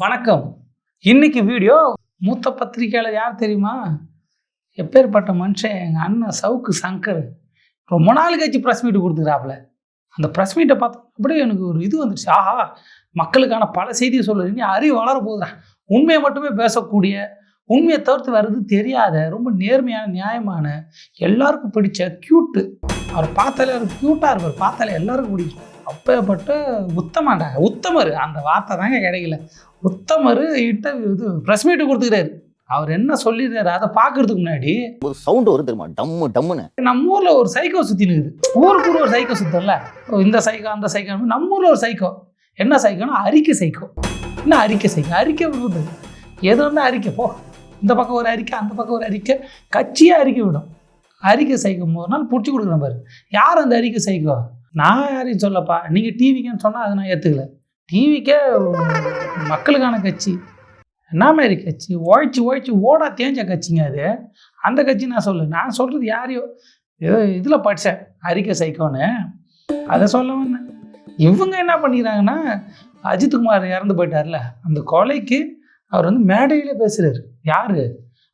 வணக்கம். இன்னைக்கு வீடியோ மூத்த பத்திரிகையாளர் யார் தெரியுமா? எப்பேற்பட்ட மனுஷன்? எங்கள் அண்ணன் சவுக்கு சங்கர். ரொம்ப நாள் கழிச்சு ப்ரெஸ் மீட் கொடுத்துக்கிறாப்புல. அந்த ப்ரெஸ் மீட்டை பார்த்தோம் அப்படியே எனக்கு ஒரு இது வந்துடுச்சு ஆஹா மக்களுக்கான பல செய்தியை சொல்லுறீங்க நீ அறிவு வளர போகுதுடா. உண்மையை மட்டுமே பேசக்கூடிய உண்மையை தவிர்த்து வர்றது தெரியாத ரொம்ப நேர்மையான நியாயமான எல்லாருக்கும் பிடிச்ச க்யூட்டு அவர் பார்த்தாலே அவர் க்யூட்டாக இருப்பார். பார்த்தாலே எல்லாருக்கும் பிடிக்கும். அப்பேற்பட்ட உத்தமாண்டா உத்தமர். அந்த வார்த்தை தாங்க கிடைக்கல. உத்தமர் கிட்ட இது ப்ரெஸ் மீட்டு கொடுத்துக்கிறாரு அவர் என்ன சொல்லிடுறாரு அதை பார்க்கறதுக்கு முன்னாடி ஒரு சவுண்ட் வரும் தெரியுமா? டம்மு டம்முன்னு. நம்ம ஊரில் ஒரு சைக்கோ சுற்றி நிற்குது ஊருக்கு ஒரு சைக்கோ சுத்தம்ல. இந்த சைக்கோ அந்த சைக்கோ நம்ம ஊரில் ஒரு சைக்கோ என்ன சைக்கோனா அறிக்கை சைக்கோ என்ன அறிக்கை சைக்கோ அறிக்கை விடுறது. எது வந்து அறிக்கை போ. இந்த பக்கம் ஒரு அறிக்கை அந்த பக்கம் ஒரு அறிக்கை கட்சியே அறிக்கை விடும். அறிக்கை சைக்கோ ஒரு நாள் பிடிச்சி கொடுக்குறேன் பாரு. யார் அந்த அறிக்கை சைக்கோ நான் யாரையும் சொல்லப்பா. நீங்கள் டிவிக்குன்னு சொன்னால் அதை நான் ஏற்றுக்கல டிவிக்கே மக்களுக்கான கட்சி என்ன மாதிரி கட்சி? உழைச்சி உழைச்சி ஓடா தேஞ்ச கட்சிங்க அது. அந்த கட்சி நான் சொல்லு நான் சொல்கிறது யாரையோ ஏதோ இதில் படித்தேன் அறிக்கை சைக்கோன்னு. அதை சொல்ல வந்தேன் இவங்க என்ன பண்ணிக்கிறாங்கன்னா அஜித்குமார் இறந்து போயிட்டார்ல. அந்த கொலைக்கு அவர் வந்து மேடையில் பேசுகிறார் யார்?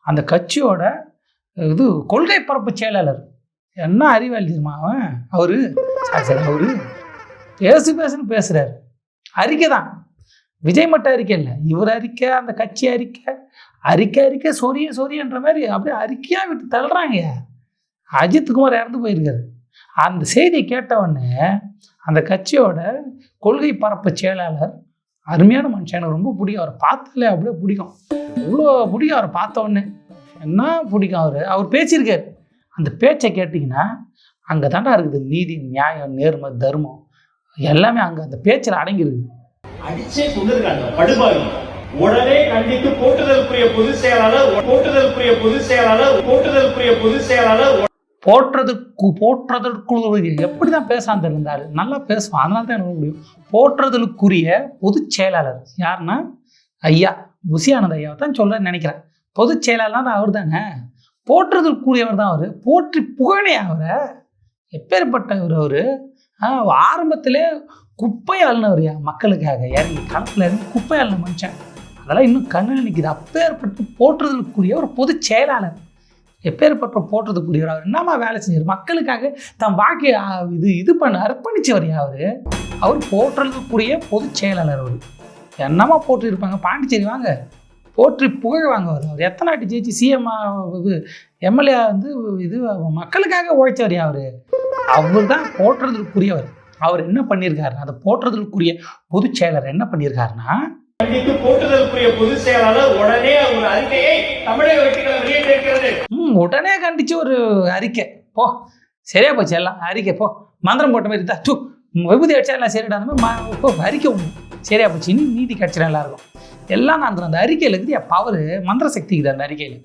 அந்த கட்சியோட இது கொள்கை பரப்பு செயலாளர். என்ன அறிவாளி தெரியுமா அவன்? அவரு அவரு பேசு பேசுன்னு பேசுகிறாரு அறிக்கை தான். விஜய் மட்டும் அறிக்கை இல்லை. இவர் அறிக்கை அந்த கட்சி அறிக்கை அறிக்கை அறிக்கை சொரிய சொரியன்ற மாதிரி அப்படியே அறிக்கையாக விட்டு தள்ளுறாங்க. அஜித்குமார் இறந்து போயிருக்காரு. அந்த செய்தியை கேட்டவுடனே அந்த கட்சியோட கொள்கை பரப்பு செயலாளர் அருமையான மனுஷன். எனக்கு ரொம்ப பிடிக்கும். அவரை பார்த்தாலே அப்படியே பிடிக்கும். இவ்வளோ பிடிக்கும் அவரை பார்த்த உடனே. என்ன பிடிக்கும் அவர்? அவர் பேசியிருக்காரு. அந்த பேச்சை கேட்டிங்கன்னா அங்கே தாண்டா இருக்குது நீதி நியாயம் நேர்மை தர்மம். எல்லாமே அங்கே அந்த பேச்சில் அடங்கியிருக்குது அடிச்சே கொண்டிருக்காங்க படுபாவி. உடனே கண்டித்து போட்டுதலுக்குரிய பொதுச் செயலாளர் போட்டுதலுக்குரிய பொதுச் செயலாளர் போட்டுதலுக்குரிய பொதுச் செயலாளர் போற்றுறதுக்கு போற்றுறதற்குரிய எப்படி தான் பேசாம இருந்தாரு? நல்லா பேசுவான். அதனால தான் எனக்கு முடியும்? போற்றுதலுக்குரிய பொதுச் செயலாளர். யாருன்னா ஐயா புசியானந்த ஐயாவை தான் சொல்கிறேன்னு நினைக்கிறேன். பொதுச் செயலாளர் அவர் தானே போற்றுதலுக்குரியவர் தான் அவர். போற்றி புகழே அவரை. எப்பேற்பட்டவர் அவர்? ஆரம்பத்திலே குப்பை அள்ளினவர்யா மக்களுக்காக. இறங்கி களத்தில் இருந்து குப்பை அள்ளின மனுஷன். அதெல்லாம் இன்னும் கண்ணில் நிற்கிது அப்பேற்பட்டு போற்றுதலுக்குரிய ஒரு பொதுச் செயலாளர். எப்பேற்பட்ட போற்றதுக்குரியவர் அவர்? என்னம்மா வேலை செஞ்சார்? மக்களுக்காக தன் வாழ்க்கையை இது இது பண்ண அர்ப்பணிச்சவர் அவர்? அவர் போற்றுறதுக்குரிய பொதுச் செயலாளர் அவர். என்னம்மா போற்றி இருப்பாங்க பாண்டிச்சேரி வாங்க. போற்றி புகழ் வாங்க அவர். எத்தனை நாட்டு ஜெயிச்சு சிஎம் எம்எல்ஏ வந்து இது மக்களுக்காக உழைச்சவர் அவர் அவர் தான் போற்றுறதுக்குரியவர் அவர் என்ன பண்ணியிருக்காருன்னா அந்த போற்றுறதுக்குரிய பொதுச் செயலர் என்ன பண்ணியிருக்காருன்னா கண்டித்து போட்டுதலுக்குரிய பொதுச் செயலாளர் உடனே ஒரு அறிக்கையை தமிழக வெற்றிகளை வெளியிட்டிருக்கிறது. ம் உடனே கண்டிச்சு ஒரு அறிக்கை. போ சரியா போச்சு எல்லாம் அறிக்கை போ. மந்திரம் போட்ட மாதிரி தான் தூ விபூதி அடிச்சா எல்லாம் சரிடா அந்த மாதிரி அறிக்கை ஒன்று சரியா போச்சு நீதி கிடச்சிடும் எல்லாருக்கும் எல்லாம் நான் அந்த அறிக்கையில் இருக்குது பவர் மந்திர சக்தி இருக்குது அந்த அறிக்கையில்.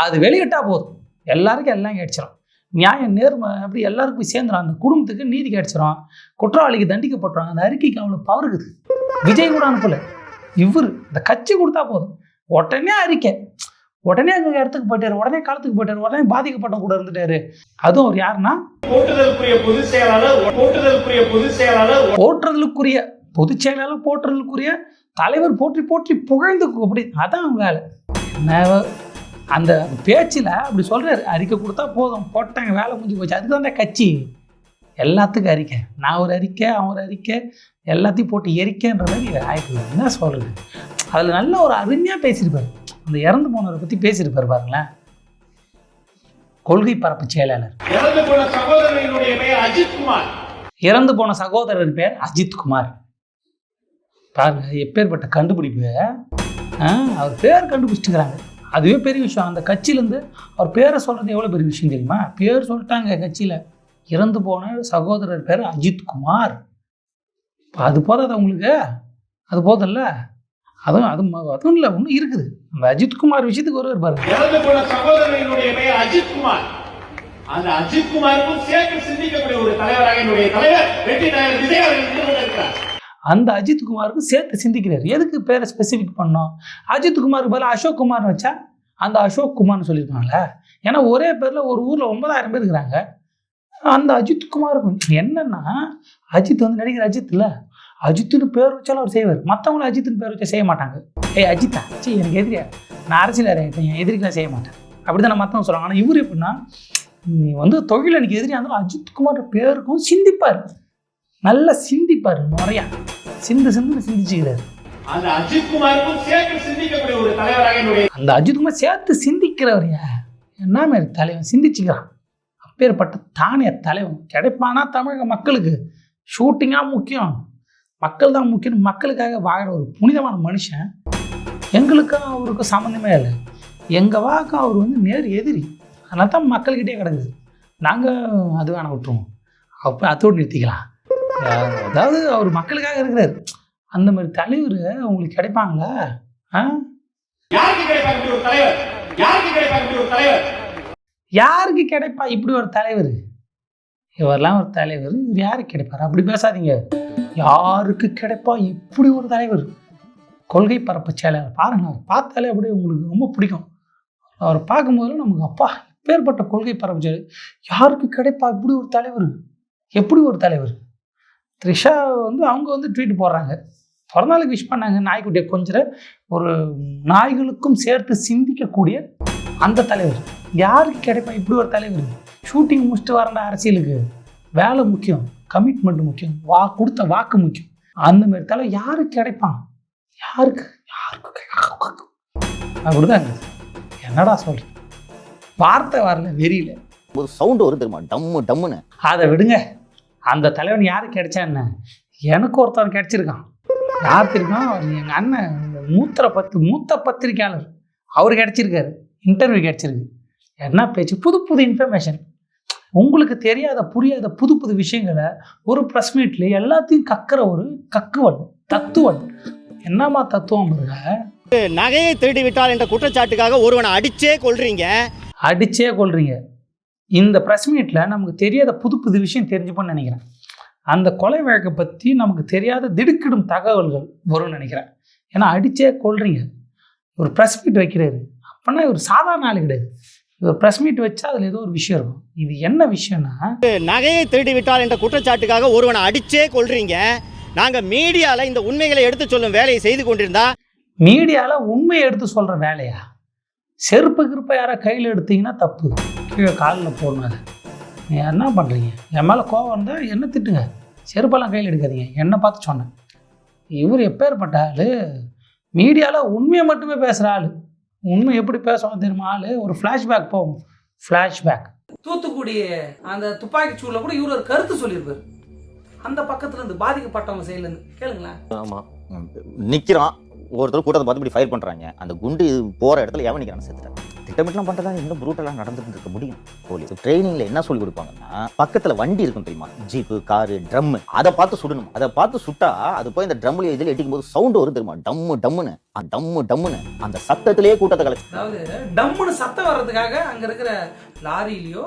அது வெளியிட்டா போதும். எல்லாருக்கும் எல்லாம் கிடச்சிரும் நியாயம் நேர்மை அப்படி எல்லாருக்கும் போய் சேர்ந்துடும் அந்த குடும்பத்துக்கு நீதி கிடச்சிரும் குற்றவாளிக்கு தண்டிக்கப்பட்டுரும். அந்த அறிக்கைக்கு அவ்வளோ பவர் இருக்குது. விஜய் கூட அனுப்பல. இவர் இந்த கட்சி கொடுத்தா போதும். உடனே அறிக்கை. உடனே அங்கே இடத்துக்கு போயிட்டாரு. உடனே காலத்துக்கு போயிட்டாரு. உடனே பாதிக்கப்பட்ட கூட இருந்துட்டாரு. அதுவும் அவர் யாருன்னா? போட்டுதலுக்குரிய பொதுச் செயலாளர் போட்டுதலுக்குரிய பொதுச் செயலாளர் போற்றுதலுக்குரிய பொதுச் செயலாளர் போற்றுதலுக்குரிய தலைவர் போற்றி போற்றி புகழ்ந்து அப்படி அதான் அவங்க வேலை. அந்த பேச்சில் அப்படி சொல்கிறாரு அறிக்கை கொடுத்தா போதும் போட்டாங்க வேலை முடிஞ்சு போச்சு. அதுக்கு தான் கட்சி. எல்லாத்துக்கும் அறிக்கை. நான் ஒரு அறிக்கை அவன் ஒரு அறிக்கை எல்லாத்தையும் போட்டு எரிக்கைன்ற மாதிரி ஆயிடுது. என்ன சொல்கிறது அதில் நல்ல ஒரு அருமையாக பேசியிருப்பாரு. அந்த இறந்து போனவரை பற்றி பேசியிருப்பாரு பாருங்களேன். கொள்கை பரப்பு செயலாளர். இறந்து போன சகோதரனுடைய பெயர் அஜித் குமார். இறந்து போன சகோதரர் பேர் அஜித் குமார். பாருங்க எப்பேற்பட்ட கண்டுபிடிப்பு அவர் பேர் கண்டுபிடிச்சிட்டுக்கிறாங்க. அதுவே பெரிய விஷயம். அந்த கட்சியிலேருந்து அவர் பேரை சொல்கிறது எவ்வளோ பெரிய விஷயம் தெரியுமா? பேர் சொல்லிட்டாங்க கட்சியில். இறந்து போன சகோதரர் பேர் அஜித் குமார். அது போதாது உங்களுக்கு? அது போதில்ல அதுவும் அது அதுவும் இல்லை ஒன்றும் இருக்குது. அந்த அஜித் குமார் விஷயத்துக்கு ஒருவர் பாருங்க. இறந்து போன சகோதரனுடைய பெயர் அஜித் குமார். அந்த அஜித் குமாருக்கும் சேர்த்து சிந்திக்கக்கூடிய ஒரு தலைவராக என்னுடைய தலைவர் வெற்றி தலைவர் விஜய் அவர்கள் அந்த அஜித் குமாருக்கு சேர்த்து சிந்திக்கிறார். எதுக்கு பேரை ஸ்பெசிஃபிக் பண்ணோம்? அஜித் குமாருக்கு பதில் அசோக் குமார்னு வச்சா? அந்த அசோக் குமார்னு சொல்லியிருப்பாங்கல்ல ஏன்னா ஒரே பேரில் ஒரு ஊரில் ஒன்பதாயிரம் பேர் இருக்கிறாங்க. அந்த அஜித் குமாருக்கு என்னன்னா அஜித் வந்து நடிகர் அஜித் இல்லை. அஜித்துன்னு பேர் வச்சாலும் அவர் செய்வார். மற்றவங்களும் அஜித்துன்னு பேர் வச்சா செய்ய மாட்டாங்க. ஏய் அஜித்தா சரி எனக்கு எதிரியா? நான் அரசியல் என் எதிரிக்கெலாம் செய்ய மாட்டேன். அப்படி தான் மற்றவங்க சொல்லுவாங்க. ஆனால் இவர் எப்படின்னா நீ வந்து தொழில் எனக்கு எதிரியாக இருந்தாலும் அஜித் குமார் பேருக்கும் சிந்திப்பார். நல்லா சிந்திப்பார் முறையா சிந்து சிந்துன்னு சிந்திச்சுக்கிறாரு. அந்த அஜித் குமாருக்கும் சேர்த்து சிந்திக்கக்கூடிய ஒரு தலைவராக என்னுடைய அந்த அஜித் குமார் சேர்த்து சிந்திக்கிறவரையா என்ன மாதிரி தலைவன்? சிந்திச்சுக்கிறான். அப்பேற்பட்ட தானே தலைவன். கிடைப்பானா தமிழக மக்களுக்கு? ஷூட்டிங்காக முக்கியம். மக்கள் தான் முக்கியம். மக்களுக்காக வாழற ஒரு புனிதமான மனுஷன். எங்களுக்கும் அவருக்கும் சம்மந்தமே இல்லை. எங்கள் வாக்கும் அவர் வந்து நேர் எதிரி. அதனால தான் மக்கள்கிட்டே கிடக்குது. நாங்கள் அது வேணாம் விட்டுருவோம். அப்போ அதோடு நிறுத்திக்கலாம். அதாவது அவர் மக்களுக்காக இருக்கிறார். அந்த மாதிரி தலைவர் உங்களுக்கு கிடைப்பாங்களா? யாருக்கு கிடைப்பா இப்படி ஒரு தலைவர்? இவரெல்லாம் ஒரு தலைவர். யாருக்கு கிடைப்பார்? அப்படி பேசாதீங்க. யாருக்கு கிடைப்பா இப்படி ஒரு தலைவர்? கொள்கை பரப்பு செயலாளர். பாருங்க அவர் பார்த்தாலே அப்படியே உங்களுக்கு ரொம்ப பிடிக்கும். அவர் பார்க்கும்போது நமக்கு அப்பா இப்பேற்பட்ட கொள்கை பரப்பு செயலாளர். யாருக்கு கிடைப்பா இப்படி ஒரு தலைவர்? எப்படி ஒரு தலைவர்? த்ரிஷா வந்து அவங்க வந்து ட்வீட் போடுறாங்க. பிறந்தநாளுக்கு விஷ் பண்ணாங்க நாய்க்குட்டியை கொஞ்சிற ஒரு நாய்களுக்கும் சேர்த்து சிந்திக்கக்கூடிய அந்த தலைவர். யாருக்கு கிடைப்பா இப்படி ஒரு தலைவர்? ஷூட்டிங் முடிச்சுட்டு வரണ്ട அரசியலுக்கு. வேலை முக்கியம் கமிட்மெண்ட் முக்கியம் வா கொடுத்த வாக்கு முக்கியம். அந்த மாதிரி தலைவர் யாருக்கு கிடைப்பான் யாருக்கு? யாருக்கு அப்படிதாங்க என்னடா சொல்றேன் வார்த்தை வரல வெறியில. ஒரு சவுண்ட் வரும் தெரியுமா? டம்மு டம்முன்னு. அதை விடுங்க. அந்த தலைவன் யாருக்கு கிடைச்சா என்ன? எனக்கு ஒருத்தன் கிடைச்சிருக்கான். யார் தெரியுமா? அவர் எங்கள் அண்ணன் மூத்திர பத்து மூத்த பத்திரிக்கையாளர் அவர் கிடைச்சிருக்காரு. இன்டர்வியூ கிடைச்சிருக்கு. என்ன பேச்சு? புது புது இன்ஃபர்மேஷன் உங்களுக்கு தெரியாத புரியாத புது புது விஷயங்களை ஒரு ப்ரெஸ் மீட்ல எல்லாத்தையும் கக்கிற ஒரு கக்குவன் தத்துவன். என்னம்மா தத்துவம் நகையை திருடி விட்டார் என்ற குற்றச்சாட்டுக்காக ஒருவனை அடிச்சே கொள்றீங்க அடிச்சே கொள்றீங்க இந்த ப்ரெஸ் மீட்டில் நமக்கு தெரியாத புது புது விஷயம் தெரிஞ்சுப்போன்னு நினைக்கிறேன். அந்த கொலை வழக்கை பற்றி நமக்கு தெரியாத திடுக்கிடும் தகவல்கள் வரும்னு நினைக்கிறேன். ஏன்னா அடிச்சே கொள்றீங்க ஒரு ப்ரெஸ் மீட் வைக்கிறாரு. அப்போனா இவர் சாதாரண ஆள் கிடையாது. இவர் ப்ரெஸ் மீட் வச்சா அதில் ஏதோ ஒரு விஷயம் இருக்கும். இது என்ன விஷயம்னா நகையை திருடி விட்டார் என்ற குற்றச்சாட்டுக்காக ஒருவனை அடிச்சே கொள்றீங்க நாங்க மீடியால இந்த உண்மைகளை எடுத்து சொல்லும் வேலையை செய்து கொண்டிருந்தா மீடியாவில் உண்மையை எடுத்து சொல்கிற வேலையா? செருப்பு கிருப்பை யாரை கையில் எடுத்தீங்கன்னா தப்பு. கீழே காலில் போடணும் அதை நீ என்ன பண்ணுறீங்க என் மேலே கோவம் இருந்தால் என்ன திட்டுங்க? செருப்பெல்லாம் கையில் எடுக்காதீங்க. என்னை பார்த்து சொன்னேன். இவர் எப்பேற்பட்ட ஆள்? மீடியாவில் உண்மையை மட்டுமே பேசுகிற ஆள். உண்மை எப்படி பேசுவோம் தெரியுமா? ஆள் ஒரு ஃப்ளாஷ்பேக் போகும் ஃப்ளாஷ்பேக் தூத்துக்குடி அந்த துப்பாக்கி சூடில் கூட இவர் ஒரு கருத்து சொல்லியிருப்பார். அந்த பக்கத்துல இருந்து பாதிக்கப்பட்டவங்க சைட்லேருந்து கேளுங்களேன். ஆமா. நிக்கிறான். ஒருத்தர் கூட்டத்தை பார்த்து இப்படி ஃபயர் பண்றாங்க. அந்த குண்டு போற இடத்துல எவன் நிக்கிறான் செத்துட்டான் திட்டமிட்டலாம் பண்றதா? இன்னும் ப்ரூட்டலாக நடந்துட்டு இருக்க முடியும். போலீஸ். ட்ரைனிங்ல என்ன சொல்லி கொடுப்பாங்கன்னா பக்கத்துல வண்டி இருக்கும் தெரியுமா? ஜீப்பு காரு ட்ரம் அதை பார்த்து சுடணும். அதை பார்த்து சுட்டா அது போய் இந்த ட்ரம்ல இதில் எட்டிக்கும் போது சவுண்ட் வரும் தெரியுமா? டம்மு டம்முன்னு அந்த டம்மு டம்முன்னு அந்த சத்தத்திலேயே கூட்டத்தை கலை அதாவது டம்முன்னு சத்தம் வர்றதுக்காக அங்க இருக்கிற லாரியிலயோ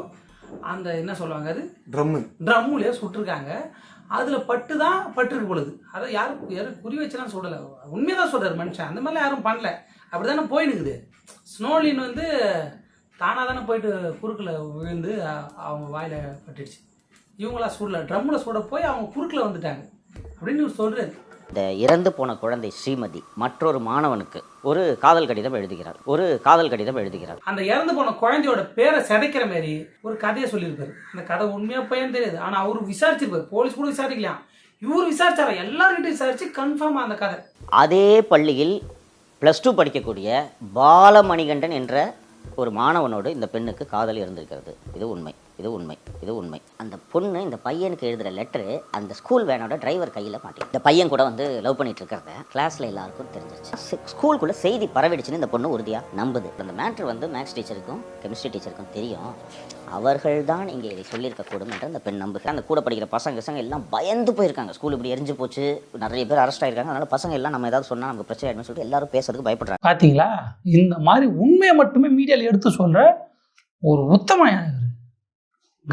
அந்த என்ன சொல்லுவாங்க அது? ட்ரம்மு ட்ரம்முலையோ சுட்டிருக்காங்க. அதில் பட்டு தான் பட்டிருக்கு பொழுது. அதை யாரும் யாரும் குறி வச்சுலாம் சுடலை உண்மையதான் சொல்கிறார் மனுஷன். அந்த மாதிரிலாம் யாரும் பண்ணல. அப்படி தானே போயினுக்குது. ஸ்னோலின் வந்து தானாக தானே போயிட்டு குறுக்கில் விழுந்து அவங்க வாயில் பட்டுடுச்சு. இவங்களா சுடல. ட்ரம்மில் சுட போய் அவங்க குறுக்கில் வந்துட்டாங்க. அப்படின்னு இவர் சொல்கிறார் இந்த இறந்து போன குழந்தை ஸ்ரீமதி மற்றொரு மாணவனுக்கு ஒரு காதல் கடிதம் எழுதுகிறார். ஒரு காதல் கடிதம் எழுதுகிறார். அந்த இறந்து போன குழந்தையோட பேரை சிதைக்கிற மாதிரி ஒரு கதையை சொல்லியிருப்பாரு. அந்த கதை உண்மையா பையன் தெரியாது. ஆனா அவரு விசாரிச்சிருப்பாரு. போலீஸ் கூட விசாரிக்கலாம். இவர் விசாரிச்சாரா? எல்லார்கிட்டையும் விசாரிச்சு கன்ஃபார்ம் அந்த கதை. அதே பள்ளியில் ப்ளஸ் டூ படிக்கக்கூடிய பாலமணிகண்டன் என்ற ஒரு மாணவனோடு இந்த பெண்ணுக்கு காதல் இருந்திருக்கிறது. இது உண்மை. இது உண்மை இது உண்மை. அந்த பொண்ணு இந்த பையனுக்கு எழுதுகிற லெட்டரு அந்த ஸ்கூல் வேனோட டிரைவர் கையில் மாட்டி. இந்த பையன் கூட வந்து லவ் பண்ணிட்டு இருக்கிறத கிளாஸில் எல்லாருக்கும் தெரிஞ்சிருச்சு. ஸ்கூலுக்குள்ளே செய்தி பரவிடுச்சுன்னு இந்த பொண்ணு உறுதியாக நம்புது. அந்த மேட்ரு வந்து மேக்ஸ் டீச்சருக்கும் கெமிஸ்ட்ரி டீச்சருக்கும் தெரியும். அவர்கள் தான் இங்கே இதை சொல்லியிருக்கக்கூடும் என்று அந்த பெண் நம்புகிறார். அந்த கூட படிக்கிற பசங்க பசங்க எல்லாம் பயந்து போயிருக்காங்க. ஸ்கூல் இப்படி எரிஞ்சு போச்சு நிறைய பேர் அரெஸ்ட் ஆயிருக்காங்க. அதனால பசங்க எல்லாம் நம்ம ஏதாவது சொன்னால் நமக்கு பிரச்சனை ஆயிடும்னு சொல்லிட்டு எல்லாரும் பேசுறதுக்கு பயப்படுறாங்க. பாத்தீங்களா? இந்த மாதிரி உண்மையை மட்டுமே மீடியாவில் எடுத்து சொல்ற ஒரு உத்தம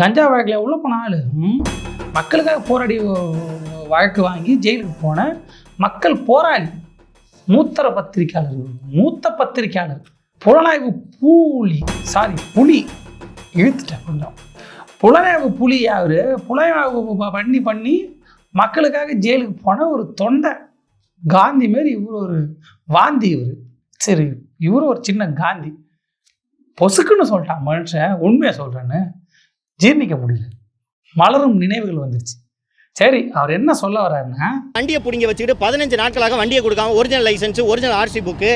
கஞ்சா வழக்கில் உள்ள போன மக்களுக்காக போராடி வழக்கு வாங்கி ஜெயிலுக்கு போன மக்கள் போராளி மூத்தர பத்திரிக்கையாளர் மூத்த பத்திரிக்கையாளர் புலனாய்வு பூலி சாரி புலி இழுத்துட்டேன் கொஞ்சம். புலனாய்வு புலி அவர் புலனாய்வு பண்ணி பண்ணி மக்களுக்காக ஜெயிலுக்கு போன ஒரு தொண்டை. காந்தி மாரி இவர் ஒரு வாந்தி இவர். சரி இவர் ஒரு சின்ன காந்தி. பொசுக்குன்னு சொல்லிட்டான் மனுஷன் உண்மையை சொல்கிறேன்னு ஜீர்ணிக்க முடியல. மலரும் நினைவுகள் வந்துருச்சு. சரி அவர் என்ன சொல்ல வர்றாருன்னா வண்டியை பிடிங்க வச்சுக்கிட்டு பதினஞ்சு நாட்களாக வண்டியை கொடுக்காம original licence original RC book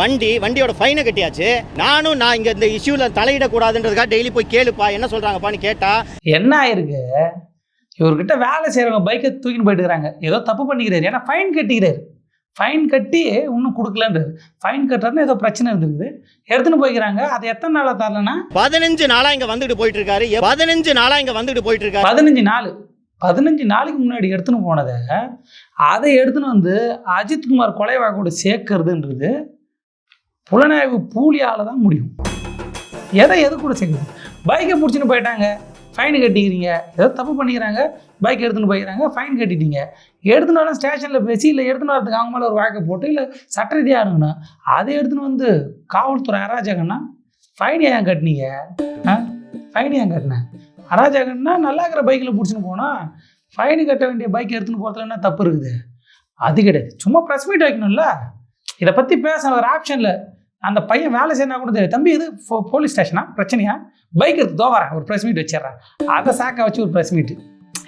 வண்டி வண்டியோட ஃபைனை கட்டியாச்சு. நானும் நான் இங்கே இந்த இஷ்யூவில் தலையிடக்கூடாதுன்றதுக்காக டெய்லி போய் கேளுப்பா என்ன சொல்கிறாங்கப்பான்னு கேட்டா என்ன ஆயிருக்கு? இவர்கிட்ட வேலை செய்கிறவங்க பைக்கை தூக்கின்னு போயிட்டு இருக்காங்க ஏதோ தப்பு பண்ணிக்கிறாரு ஏன்னா ஃபைன் கட்டிக்கிறாரு. ஃபைன் கட்டி இன்னும் கொடுக்கலன்றாரு. ஃபைன் கட்டுறதுன்னு ஏதோ பிரச்சனை இருந்திருக்குது. எடுத்துன்னு போய்க்கிறாங்க. அது எத்தனை நாளாக தரலன்னா? பதினஞ்சு நாளாக இங்கே வந்துட்டு போயிட்டு இருக்காரு பதினஞ்சு நாளாக இங்கே வந்துட்டு போயிட்டு இருக்காரு பதினஞ்சு நாள். பதினஞ்சு நாளைக்கு முன்னாடி எடுத்துன்னு போனதை அதை எடுத்துன்னு வந்து அஜித்குமார் கொலை வழக்கோட சேர்க்கறதுன்றது புலனாய்வு பூலியால் தான் முடியும். எதை எது கூட சேர்க்குது பைக்கை பிடிச்சின்னு போயிட்டாங்க. ஃபைன் கட்டிக்கிறீங்க. ஏதோ தப்பு பண்ணிக்கிறாங்க பைக் எடுத்துன்னு போயிக்கிறாங்க ஃபைன் கட்டிட்டீங்க. எடுத்துன்னு வரலாம் ஸ்டேஷனில் பேசி இல்லை எடுத்துன்னு வரதுக்கு அவங்க மேலே ஒரு வழக்கை போட்டு இல்லை சட்ட ரீதியாக அதை எடுத்துன்னு வந்து காவல்துறை அராஜகம்னா ஃபைன் ஏன் கட்டினீங்க? ஆ? ஃபைன் ஏன் கட்டினேன் அராஜகம்னா நல்லா இருக்கிற பைக்கில் பிடிச்சின்னு போனால் ஃபைனு கட்ட வேண்டிய பைக் எடுத்துன்னு போகிறதுல என்ன தப்பு இருக்குது? அது கிடையாது. சும்மா ப்ரெஸ் மீட் வைக்கணும்ல. இதை பற்றி பேச ஒரு ஆப்ஷனில் அந்த பையன் வேலை செய்யணும் கூட தெரியும் தம்பி இது போலீஸ் ஸ்டேஷனா பிரச்சனையா? பைக் எடுத்து தோ ஒரு ப்ரெஸ் மீட் வச்சிடுறேன் அதை சாக்கா வச்சு ஒரு ப்ரெஸ் மீட்டு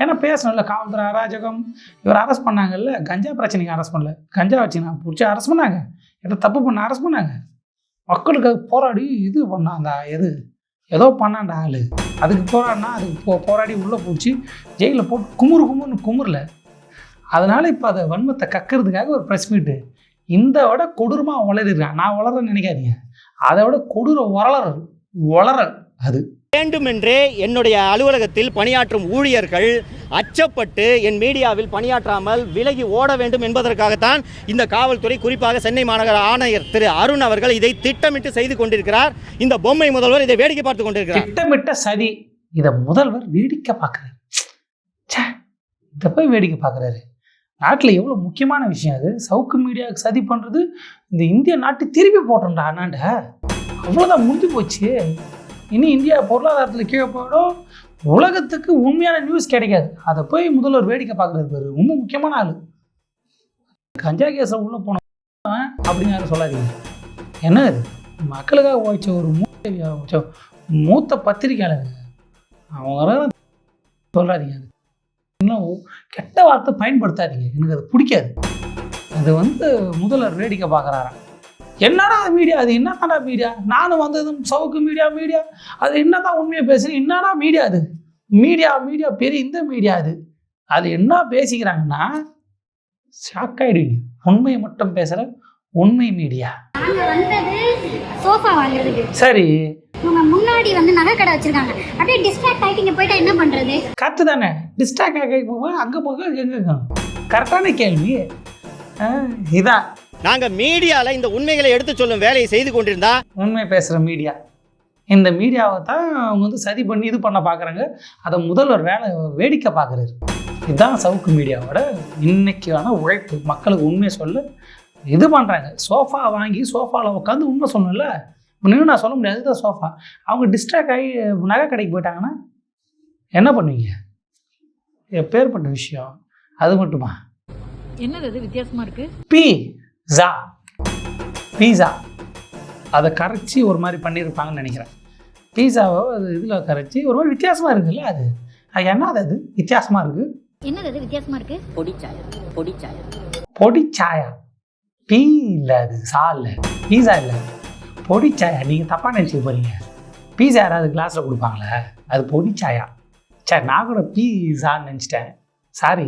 ஏன்னா பேசணும்ல காவல்துறை அராஜகம். இவர் அரெஸ்ட் பண்ணாங்கல்ல கஞ்சா பிரச்சனைக்கு அரெஸ்ட் பண்ணல. கஞ்சா வச்சு நான் பிடிச்சி அரெஸ்ட் பண்ணாங்க. எதை தப்பு பண்ண அரெஸ்ட் பண்ணாங்க. மக்களுக்கு போராடி இது பண்ணாங்க எது? ஏதோ பண்ணாண்ட ஆள். அதுக்கு போராடினா அதுக்கு போ போராடி உள்ளே போச்சு. ஜெயிலில் போட்டு குமுறு குமுறுன்னு குமுறல. அதனால் இப்போ அதை வன்மத்தை கக்கிறதுக்காக ஒரு ப்ரெஸ் மீட்டு இந்த விட கொடூரமாக வளரிருக்கான் நான் வளரன்னு நினைக்காதீங்க. அதை விட கொடூர வளரல் வளரல் அது. வேண்டுமென்றே என்னுடைய அலுவலகத்தில் பணியாற்றும் ஊழியர்கள் அச்சப்பட்டு என் மீடியாவில் பணியாற்றாமல் விலகி ஓட வேண்டும் என்பதற்காகத்தான் இந்த காவல்துறை குறிப்பாக சென்னை மாநகர ஆணையர் திரு அருண் அவர்கள் இதை திட்டமிட்டு செய்து கொண்டிருக்கிறார். இந்த பொம்மை முதல்வர் இதை வேடிக்கை பார்த்து கொண்டிருக்கிறார். திட்டமிட்ட சதி. இதை முதல்வர் வேடிக்கை பார்க்குறாரு. இதை போய் வேடிக்கை பார்க்குறாரு. நாட்டில் எவ்வளோ முக்கியமான விஷயம் அது? சவுக்கு மீடியாவுக்கு சதி பண்ணுறது இந்த இந்திய நாட்டு திருப்பி போட்டோம்டா அண்ணாண்ட. அவ்வளோதான் முடிஞ்சு போச்சு. இனி இந்தியா பொருளாதாரத்தில் கீழே போயிடும். உலகத்துக்கு உண்மையான நியூஸ் கிடைக்காது. அதை போய் முதல்வர் வேடிக்கை பார்க்குறது பேர். ரொம்ப முக்கியமான ஆள். கஞ்சா கேஸை உள்ளே போன அப்படின்னு யாரும் சொல்லாதீங்க. என்ன அது மக்களுக்காக உழைச்ச ஒரு மூத்த மூத்த பத்திரிக்கையாளர் அவங்க சொல்கிறாதீங்க அது இன்னும் கெட்ட வார்த்தை பயன்படுத்தாதீங்க. எனக்கு அது பிடிக்காது. அது வந்து முதல்வர் வேடிக்கை பார்க்குறாராம். என்னடா மீடியா அது என்னதான்டா மீடியா நானும் வந்ததும் சவுக்கு மீடியா மீடியா அது என்னதான் உண்மையை பேசுறேன் என்னடா மீடியா அது? மீடியா மீடியா பெரிய இந்த மீடியா அது. அது என்ன பேசிக்கிறாங்கன்னா ஷாக் ஆயிடுவீங்க. உண்மையை மட்டும் பேசுகிற உண்மை மீடியா சரி. உங்க முன்னாடி வந்து நகை கடை வச்சிருக்காங்க. அப்படியே டிஸ்ட்ராக்ட் ஆகிட்டு இங்க போயிட்டா என்ன பண்றது? கரெக்டு தானே. டிஸ்ட்ராக்ட் ஆக போக அங்கே போக எங்கே கரெக்டான கேள்வி. இதான் நாங்கள் மீடியாவில் இந்த உண்மைகளை எடுத்து சொல்லும் வேலையை செய்து கொண்டிருந்தா உண்மை பேசுகிற மீடியா. இந்த மீடியாவை தான் அவங்க வந்து சதி பண்ணி இது பண்ண பார்க்குறாங்க அதை முதல்வர் வேலை வேடிக்கை பார்க்குறாரு இதுதான் சவுக்கு மீடியாவோட இன்னைக்கான உழைப்பு. மக்களுக்கு உண்மையை சொல்ல. இது பண்ணுறாங்க சோஃபா வாங்கி சோஃபாவில் உட்காந்து உண்மை சொல்லணும்ல. இன்னும் நான் சொல்ல முடியாது இதுதான் சோஃபா அவங்க டிஸ்ட்ராக்ட் ஆகி நகை கடைக்கு போயிட்டாங்கன்னா என்ன பண்ணுவீங்க? எப்பேற்பட்ட விஷயம். அது மட்டுமா? என்னது அது வித்தியாசமா இருக்கு? பீஸா பீஸா அதை கரைச்சி ஒரு மாதிரி பண்ணியிருப்பாங்கன்னு நினைக்கிறேன். பீஸாவை அது இதில் கரைச்சி ஒரு மாதிரி வித்தியாசமாக இருக்குல்ல அது. அது என்ன அது? அது வித்தியாசமாக இருக்குது என்னது அது வித்தியாசமா இருக்கு? பொடிச்சாயா? பொடிச்சாயா? பொடி சாயா பீ இல்லை அது. சா இல்லை பீஸா இல்லை பொடி சாயா நீங்கள் தப்பாக நினச்சிக்க போகிறீங்க பீஸா யாராவது கிளாஸில் கொடுப்பாங்களே? அது பொடி சாயா சரி நான் கூட பீஸான்னு நினச்சிட்டேன். சாரி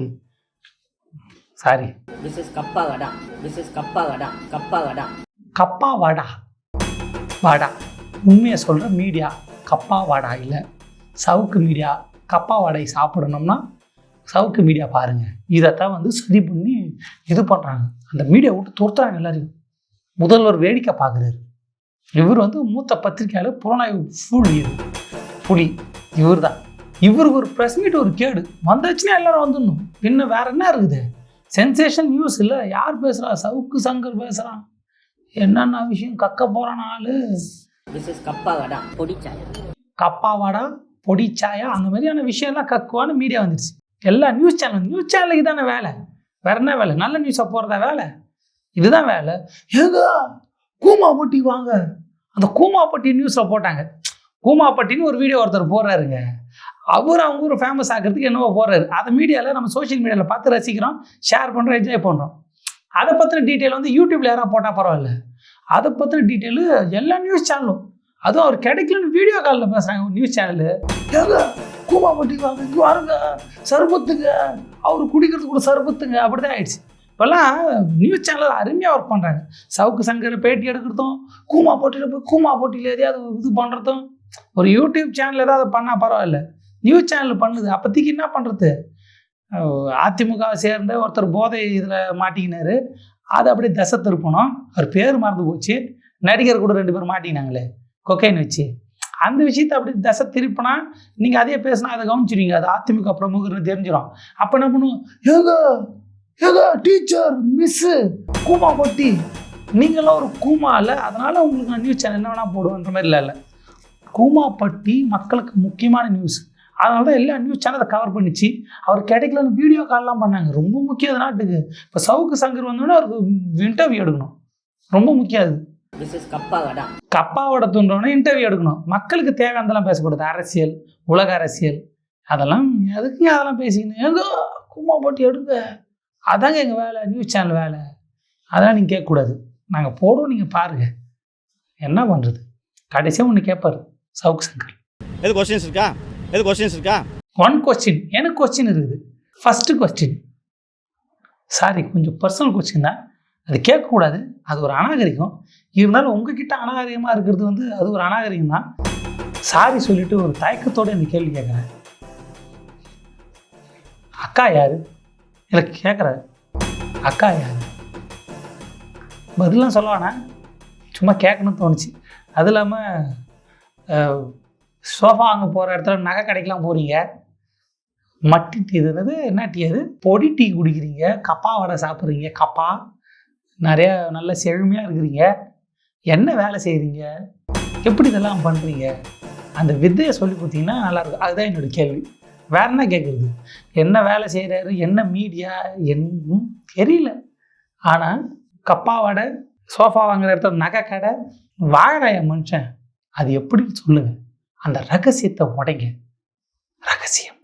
சாரி திஸ் இஸ் கப்பா வடா திஸ் இஸ் கப்பா வடா கப்பா வடா கப்பா வாடா வாடா உண்மையை சொல்கிற மீடியா கப்பா வாடா இல்லை. சவுக்கு மீடியா கப்பா வாடை சாப்பிடணும்னா சவுக்கு மீடியா பாருங்கள் இதைத்தான் வந்து சரி பண்ணி இது பண்ணுறாங்க அந்த மீடியா விட்டு துரத்துறாங்க எல்லாரையும். முதல்வர் வேடிக்கை பார்க்குறாரு. இவர் வந்து மூத்த பத்திரிக்கையாளர் புலனாய்வு இது புலி. இவர் தான் இவருக்கு ஒரு ப்ரெஸ் மீட் ஒரு கேடு. வந்துச்சுன்னா எல்லாரும் வந்துடணும். பின்ன வேற என்ன இருக்குது? சென்சேஷன் நியூஸ் இல்லை. யார் பேசுகிறா சவுக்கு சங்கர் பேசுகிறான் என்னென்ன விஷயம்? கக்க போகிறான் ஆளு. திஸ் இஸ் கப்பா வடா பொடிச்சாயா கப்பாவாடா பொடிச்சாயா அந்த மாதிரியான விஷயம்லாம் கக்குவான்னு மீடியா வந்துடுச்சு எல்லா நியூஸ் சேனல் நியூஸ் சேனலுக்கு தானே வேலை. வேற என்ன வேலை? நல்ல நியூஸாக போகிறதா வேலை? இதுதான் வேலை. ஏங்க? கூமாப்பட்டி வாங்க. அந்த கூமாப்பட்டி நியூஸில் போட்டாங்க. கூமாப்பட்டின்னு ஒரு வீடியோ ஒருத்தர் போடுறாருங்க. அவர் அவங்க ஊர் ஃபேமஸ் ஆகிறதுக்கு என்னவோ போடுறாரு. அதை மீடியாவில் நம்ம சோஷியல் மீடியாவில் பார்த்து ரசிக்கிறோம் ஷேர் பண்ணுறோம் என்ஜாய் பண்ணுறோம் அதை பற்றின டீட்டெயில் வந்து யூடியூப்ல யாராவது போட்டால் பரவாயில்ல. அதை பற்றின டீட்டெயிலு எல்லா நியூஸ் சேனலும் அதுவும் அவர் கிடைக்கலன்னு வீடியோ காலில் பேசுகிறாங்க நியூஸ் சேனலு ஏங்க கூமாப்பட்டி வாங்க இங்கே வாருங்க சர்பத்துங்க. அவர் குடிக்கிறது கூட சர்பத்துங்க. அப்படி தான் ஆயிடுச்சு. இப்போல்லாம் நியூஸ் சேனல் அருமையாக ஒர்க் பண்ணுறாங்க சவுக்கு சங்கர் பேட்டி எடுக்கிறதும் கூமா போட்டியில் போய் கூமா போட்டியில் எதையாவது இது பண்ணுறதும் ஒரு யூடியூப் சேனல் ஏதாவது பண்ணால் பரவாயில்ல. நியூஸ் சேனல் பண்ணுது. அப்போதைக்கு என்ன பண்ணுறது அதிமுக சேர்ந்த ஒருத்தர் போதை இதில் மாட்டிக்கினாரு. அதை அப்படியே தசை திருப்பணும். அவர் பேர் மறந்து போச்சு. நடிகர் கூட ரெண்டு பேர் மாட்டிக்கினாங்களே கொக்கைன் வச்சு. அந்த விஷயத்த அப்படி தசை திருப்பினா நீங்கள் அதே பேசினா அதை கவனிச்சிருவீங்க. அது அதிமுக பிரமுகர்னு தெரிஞ்சிடும் அப்போ என்ன பண்ணுவோம்? ஏங்க ஏங்க டீச்சர் மிஸ்ஸு கூமா கொட்டி நீங்களாம் ஒரு கூமா இல்லை? அதனால் உங்களுக்கு நான் நியூஸ் சேனல் என்ன வேணால் போடுவேன்ற மாதிரி இல்லை இல்லை. கூமாப்பட்டி மக்களுக்கு முக்கியமான நியூஸ் அதனால தான் எல்லா நியூஸ் சேனலை கவர் பண்ணிச்சு. அவர் கிடைக்கலன்னு வீடியோ கால்லாம் பண்ணாங்க. ரொம்ப முக்கியம் அது நாட்டுக்கு. இப்போ சவுக்கு சங்கர் வந்தோடனே அவருக்கு இன்டர்வியூ எடுக்கணும். ரொம்ப முக்கியம் அது. கப்பாவாடா. தூண்டுறவனே இன்டர்வியூ எடுக்கணும். மக்களுக்கு தேவையானதெல்லாம் பேசக்கூடாது. அரசியல் உலக அரசியல். அதெல்லாம் எதுக்குங்க அதெல்லாம் பேசிக்கணும் ஏங்க கும்மா போட்டு எடுங்க. அதாங்க எங்கள் வேலை? நியூஸ் சேனல் வேலை. அதெல்லாம் நீங்கள் கேட்கக்கூடாது. நாங்கள் போடுவோம் நீங்கள் பாருங்கள் என்ன பண்ணுறது கடைசியாக ஒன்று கேட்பார் சவுக் சங்கர். எது கொஸ்டின்ஸ் இருக்கா? எது கொஸ்டின்ஸ் இருக்கா? ஒன் கொஸ்டின் எனக்கு கொஸ்டின் இருக்குது. ஃபஸ்ட்டு கொஸ்டின் சாரி கொஞ்சம் பர்சனல் கொஸ்டின் தான். அது கேட்கக்கூடாது. அது ஒரு அநாகரிகம். இருந்தாலும் உங்ககிட்ட அநாகரிகமாக இருக்கிறது வந்து அது ஒரு அநாகரிகம் தான். சாரி சொல்லிட்டு ஒரு தயக்கத்தோட இந்த கேள்வி கேட்குறேன். அக்கா யாரு? இல்லை கேட்குற அக்கா யார்? பதிலாம் சொல்லுவானா? சும்மா கேட்கணும்னு தோணுச்சு. அது இல்லாமல் சோஃபா வாங்க போகிற இடத்துல நகை கடைக்கெலாம் போகிறீங்க மட்டி டீ இது என்ன டீ அது? பொடி டீ குடிக்கிறீங்க. கப்பா வடை சாப்பிட்றீங்க. கப்பா. நிறையா நல்ல செழுமையாக இருக்கிறீங்க. என்ன வேலை செய்கிறீங்க எப்படி இதெல்லாம் பண்ணுறீங்க அந்த வித்தையை சொல்லி கொடுத்தீங்கன்னா நல்லாயிருக்கும் அதுதான் என்னோட கேள்வி. வேற என்ன கேட்குறது என்ன வேலை செய்கிறாரு என்ன மீடியா என்னும் தெரியல. ஆனால் கப்பா வடை சோஃபா வாங்குற இடத்துல நகை கடை வாழறாய மனுஷன் அது எப்படின்னு சொல்லுங்க. அந்த ரகசியத்தை உடைங்க. ரகசியம்.